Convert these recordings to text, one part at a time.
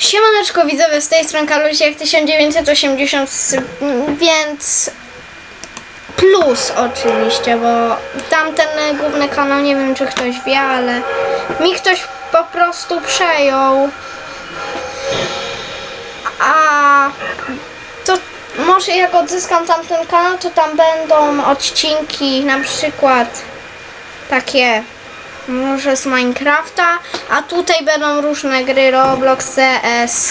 Siemaneczko widzowie, z tej strony Kalusiek 1980, więc plus oczywiście, bo tamten główny kanał, nie wiem czy ktoś wie, ale mi ktoś po prostu przejął. A to może jak odzyskam tamten kanał, to tam będą odcinki na przykład takie może z Minecrafta, a tutaj będą różne gry Roblox, CS.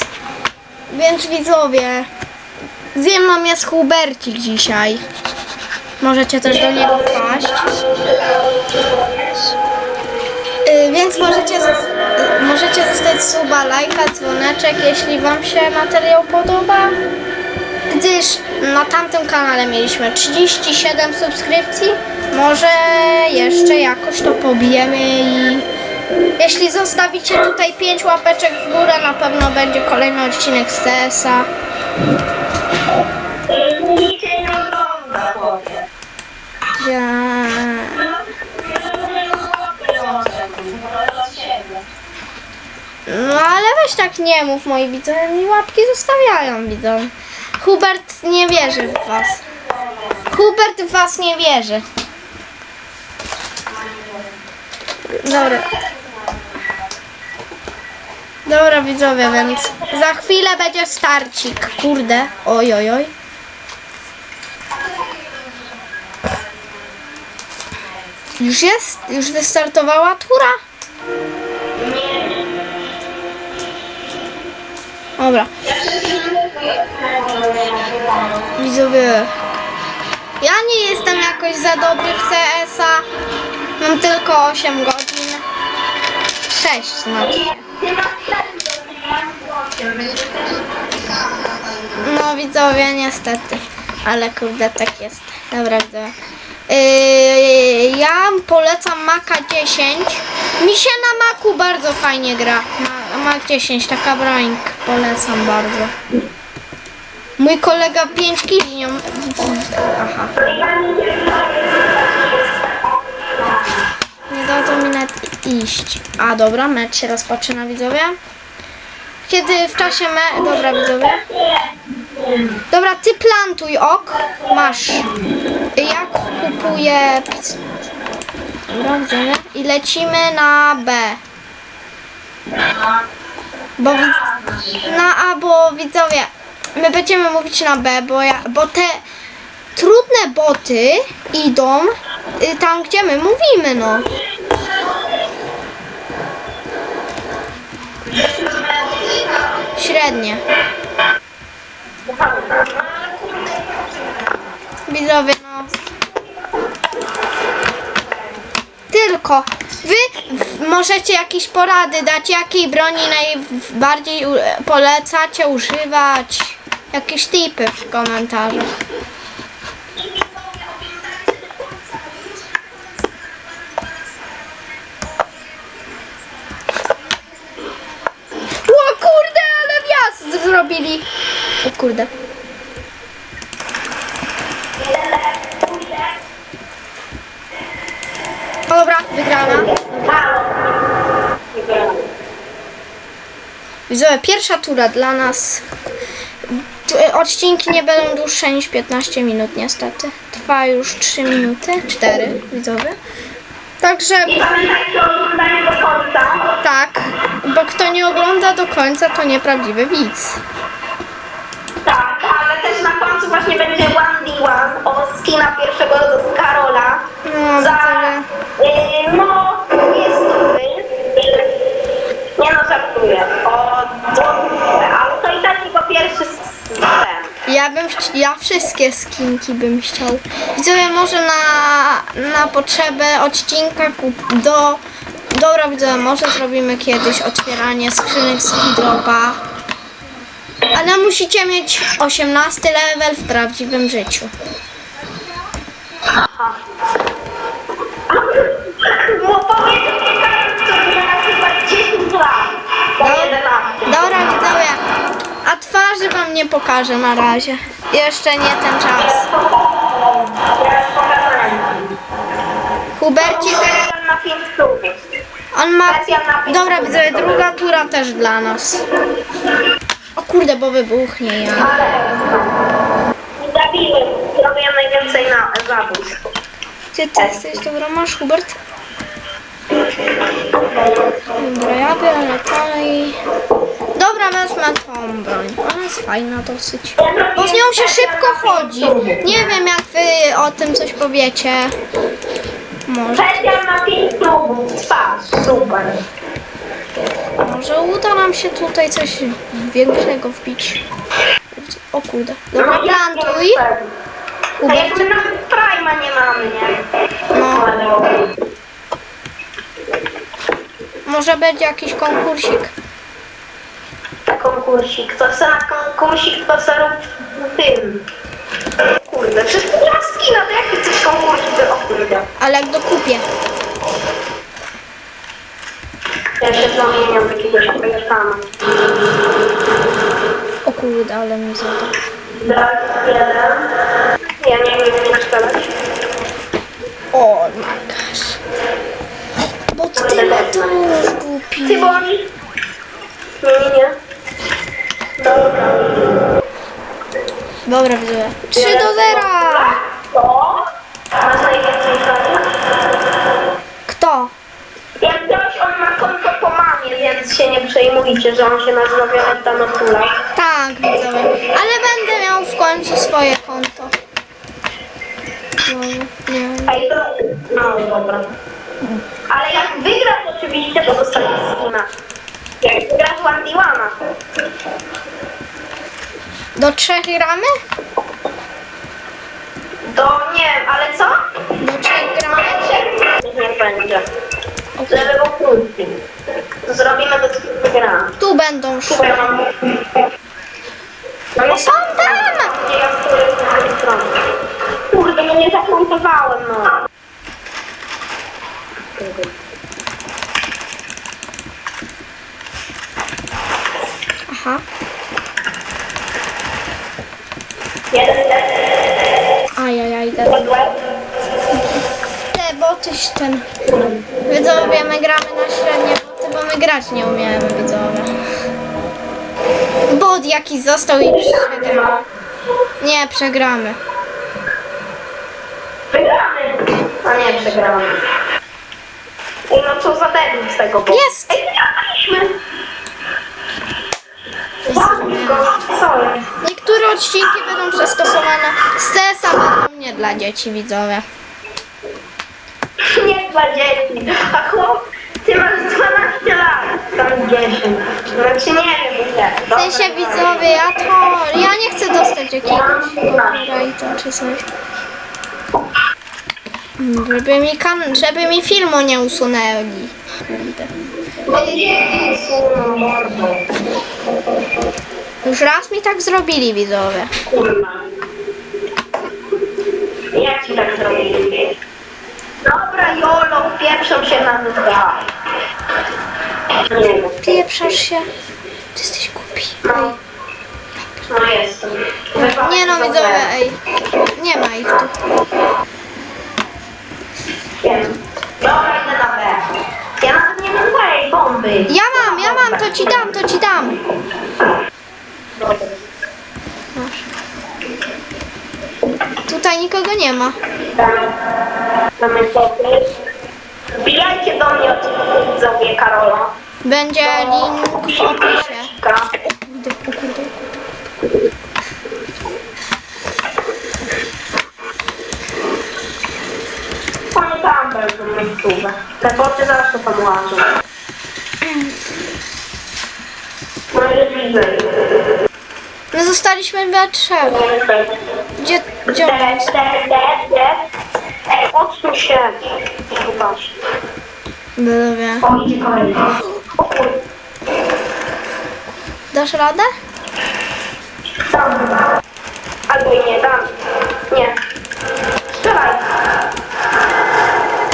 Więc widzowie, ze mną jest Hubercik dzisiaj. Możecie też do niego wpaść. Y, Więc możecie, y, możecie zostać suba, lajka, dzwoneczek, jeśli Wam się materiał podoba. Gdyż na tamtym kanale mieliśmy 37 subskrypcji. Może jeszcze jakoś to pobijemy i jeśli zostawicie tutaj 5 łapeczek w górę, na pewno będzie kolejny odcinek z CS-a. Ja... No ale weź tak nie mów, moi widzowie mi łapki zostawiają, widzą. Hubert nie wierzy w was. Hubert w was nie wierzy. Dobra. Dobra widzowie, więc za chwilę będzie starcik. Kurde. Oj, oj, oj. Już jest? Już wystartowała tura? Dobra. Widzowie. Ja nie jestem jakoś za dobry w CS-a. Mam tylko 8 godzin. 6 znaczy. Masz No widzowie, niestety. Ale kurde, tak jest. Widzowie. Yy, ja polecam Maca 10. Mi się na Macu bardzo fajnie gra. Ma, Mac 10, taka broń. Polecam bardzo. Mój kolega 5 kili nią... Aha. Iść. A dobra, mecz się rozpoczyna, widzowie. Kiedy w czasie me... Dobra, widzowie. Dobra, ty plantuj ok. Masz. Ja kupuję. Dobra, widzowie. I lecimy na B. Bo na A, bo widzowie, my będziemy mówić na B, bo ja, bo te trudne boty idą y, tam, gdzie my mówimy, no. Średnie. Widzowie, no. Tylko wy możecie jakieś porady dać, jakiej broni najbardziej polecacie używać. Jakieś tipy w komentarzach. Zrobili. O kurde. O, Dobra, wygrana. Widzowie, pierwsza tura dla nas. T- Odcinki nie będą dłuższe niż 15 minut niestety. Trwa już 3 minuty, 4 widzowie. Także tak, bo kto nie ogląda do końca to nieprawdziwy widz. Właśnie będzie 1v1 o skina pierwszego z Karola. No, Za, yy, no, jest stówy. Nie no, żartuję. O ale to i tak tylko pierwszy ten. Ja bym ja wszystkie skinki bym chciał. Widzowie, może na, na potrzebę odcinka kup do. Dobra, widzowie, może zrobimy kiedyś otwieranie skrzynek z Kidropa. Ale musicie mieć 18 level w prawdziwym życiu. Bo powiedzcie teraz, co to na chyba 10 lat. Po 11. Dobra, widzowie, a twarzy wam nie pokażę na razie. Jeszcze nie ten czas. Pokazałem. Hubercik, Pokazałem na film stówy. On ma... Dobra, widzę, druga tura też dla nas. O kurde, bo wybuchnie ja. Zabiłem, zrobiłem najwięcej na zabójstw. Gdzie ty jesteś? Dobra, masz Hubert? Dobra, ja biorę dalej. Dobra, wezmę tą broń. Ona jest fajna dosyć. Bo z nią się szybko chodzi. Nie wiem, jak wy o tym coś powiecie. Może, Sesja na 5 minut trwa. Super. Może uda nam się tutaj coś większego wbić. O kurde. Dobra, plantuj. A jakby nawet Prima nie mamy, nie? No, może będzie jakiś konkursik. Konkursik. Kto chce na konkursik, to chce rób tym. Kurde, wszystko ma skina, to jaki chcesz konkursik? O kurde. Ale jak dokupię. Ja się zamieniam w jakiegoś Amerykana. O kurde, ale mi zadał. Drak jeden. Ja nie wiem, jak strzelać. O my gosh. Bo tyle to głupi. Ty, bo oni... Nie, nie, nie. Dobra. Dobra, widzę. 3 do 0. To? Masz najwięcej czasu? Kto? Jak ktoś, on ma konto po mamie, więc się nie przejmujcie, że on się nazywa Violetta Notula. Tak, widzowie. Ale będę miał w końcu swoje konto. No, nie. Ej, to... No, dobra. Ale jak wygrasz oczywiście, to dostaniesz skina. Jak wygrasz Wandiwana. Do trzech gramy? To nie wiem, ale co? Do trzech gramy? Nie będzie. Żeby był krótki. Zrobimy do. Tu będą mam... No Są tam! Kurde, no nie zakontowałem, no. Aha. Ajajaj, jeden. te boty ten. Widzowie, my gramy na średnie bo my grać nie umiemy, widzowie. Bot jakiś został i przegrał. Nie, przegramy. Wygramy. A nie, przegramy. Ej, no co za debil z tego bo. Jest! Ej, wygraliśmy. Zabił go. Niektóre odcinki będą przystosowane z CS-a będą nie dla dzieci, widzowie. Nie dla dzieci. A chłop, ty masz 12 lat. Tam 10. Znaczy nie wiem, nie. W sensie widzowie, ja to... Ja nie chcę dostać jakiegoś copyrighta czy coś. Żeby mi, kan- żeby mi filmu nie usunęli. Już raz mi tak zrobili widzowie. Kurwa. Jak ci tak zrobili? Dobra, Jolo, pieprzą się na dwa. Wiem. Pieprzasz się. Ty jesteś głupi. Ej. No jestem. Nie no widzowie, ej. Nie ma ich tu. Dobra, idę na B. Ja nie tej bomby. Ja mam, ja mam, to ci dam, to ci dam. Dobra. Masz. Tutaj nikogo nie ma. Jest dobry. Wbijajcie do mnie od widzowie Karola. Będzie link w opisie. Panie tam będą miejscówę. Te boty zawsze tam łażą. No i widzę. My zostaliśmy we trzech. Gdzie, gdzie on jest? Ej, odsuń się. Zobacz. Widzowie. O, idzie kolejny. O kurde. Dasz radę? Tam. Albo i nie, tam. Nie. Strzelaj.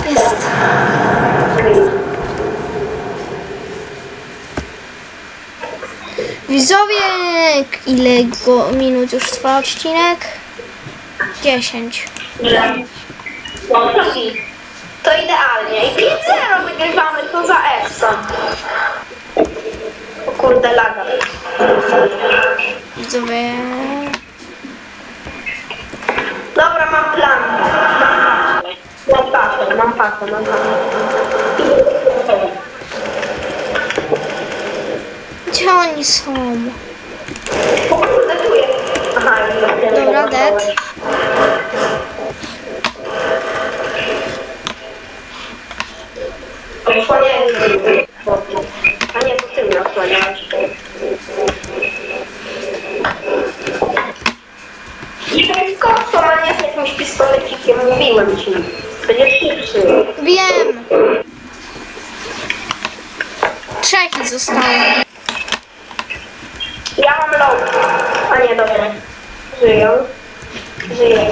Jest. Widzowie, ile go minut już trwa odcinek? 10. Ile? No, to idealnie. I 5-0 wygrywamy, to za Epson? Kurde, laga. Widzowie. Dobra, mam plan. Mam pakę, mam pakę, mam pakę. Gdzie oni są? Wiem. Trzech ich zostało. Ja mam low. A nie, dobra. Żyją. Żyję